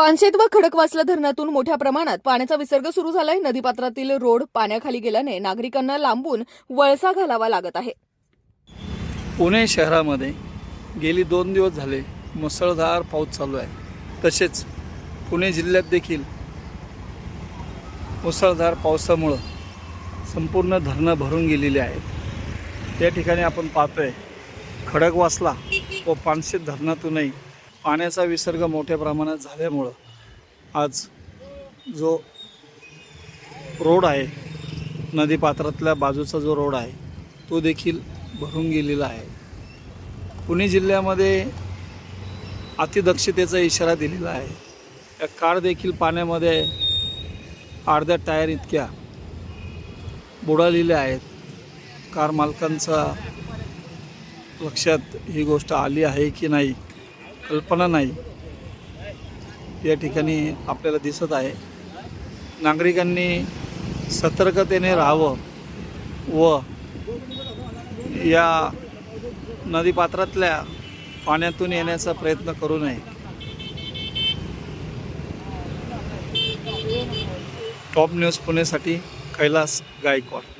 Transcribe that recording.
पानशेत व खडकवासला धरणातून मोठ्या प्रमाणात पाण्याचा विसर्ग सुरू झालाय. नदीपात्रातील रोड पाण्याखाली गेल्याने नागरिकांना लांबून वळसा घालावा लागत आहे. पुणे शहरामध्ये गेली दोन दिवस झाले मुसळधार पाऊस चालू आहे. तसेच पुणे जिल्ह्यात देखील मुसळधार पावसामुळं संपूर्ण धरणं भरून गेलेली आहेत. त्या ठिकाणी आपण पाहतोय खडकवासला व पानशेत धरणातूनही पाण्याचा विसर्ग मोठ्या प्रमाणात झाल्यामुळं आज जो रोड आहे नदीपात्रातल्या बाजूचा जो रोड आहे तो देखील भरून गेलेला आहे. पुणे जिल्ह्यामध्ये अतिदक्षतेचा इशारा दिलेला आहे. या कार देखील पाण्यामध्ये अर्ध्या टायर इतक्या बुडालेल्या आहेत. कार मालकांचा लक्षात ही गोष्ट आली आहे की नाही? कल्पना नाही. या ठिकाणी आपल्याला दिसत आहे. नागरिकांनी सतर्कतेने राहावं व या नदीपात्रातल्या पाण्यातून येण्याचा प्रयत्न करू नये. टॉप न्यूज पुणेसाठी कैलास गायकवाड.